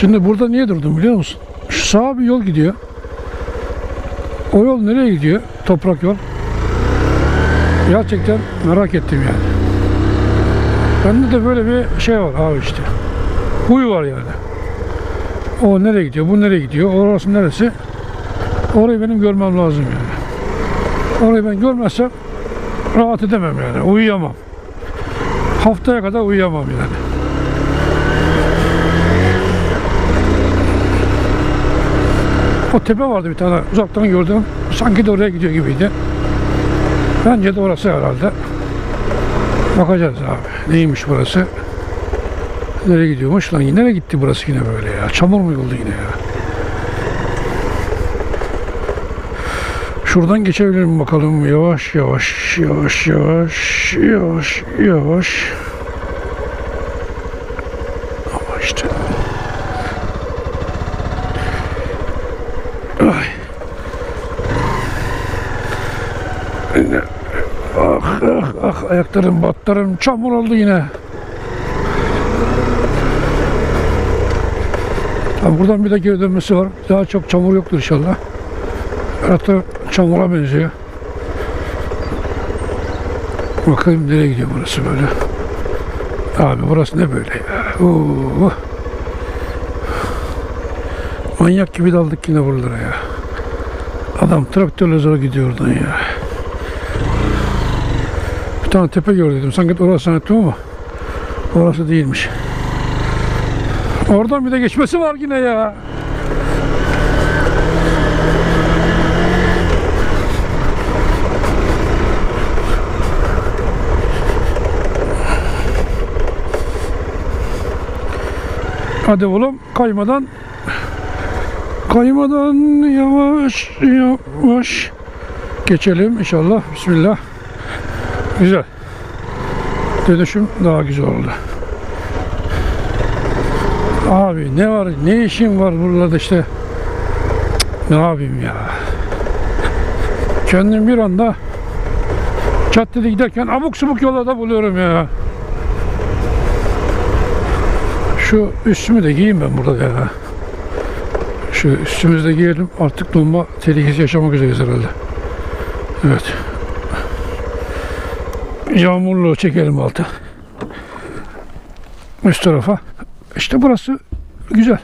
Şimdi burada niye durdum biliyor musun? Şu sağa bir yol gidiyor. O yol nereye gidiyor? Toprak yol. Gerçekten merak ettim yani. Bende de böyle bir şey var abi işte. Huy var yani. O nereye gidiyor, bu nereye gidiyor, orası neresi? Orayı benim görmem lazım yani. Orayı ben görmezsem rahat edemem yani, uyuyamam. Haftaya kadar uyuyamam yani. O tepe vardı bir tane uzaktan gördüm. Sanki de oraya gidiyor gibiydi. Bence de orası herhalde. Bakacağız abi. Neymiş burası? Nereye gidiyormuş lan? Nereye gitti burası yine böyle ya? Çamur mu yoldu yine ya? Şuradan geçebilir mi bakalım? Yavaş yavaş yavaş yavaş yavaş yavaş. Ama işte. Ah ah ah ayaklarım batlarım çamur oldu yine. Ha, buradan bir de geri dönmesi var. Daha çok çamur yoktur inşallah. Hatta çamura benziyor. Bakayım nereye gidiyor burası böyle. Abi burası ne böyle ya? Oo. Manyak gibi daldık yine buralara ya. Adam traktörle zor gidiyor oradan ya. Bir tane tepe gördüm. Sanki orası zannettim ama orası değilmiş. Oradan bir de geçmesi var yine ya. Hadi oğlum kaymadan kaymadan yavaş yavaş geçelim inşallah. Bismillah. Güzel. Dönüşüm daha güzel oldu. Abi ne var ne işim var buralarda işte. Ne yapayım ya. Kendim bir anda caddede giderken abuk subuk yollarda buluyorum ya. Şu üstümü de giyeyim ben burada ya. Şu üstümüzü de giyelim. Artık donma tehlikesi yaşamak üzereyiz herhalde. Evet. Yağmurlu çekelim altı. Üst tarafa. İşte burası güzel.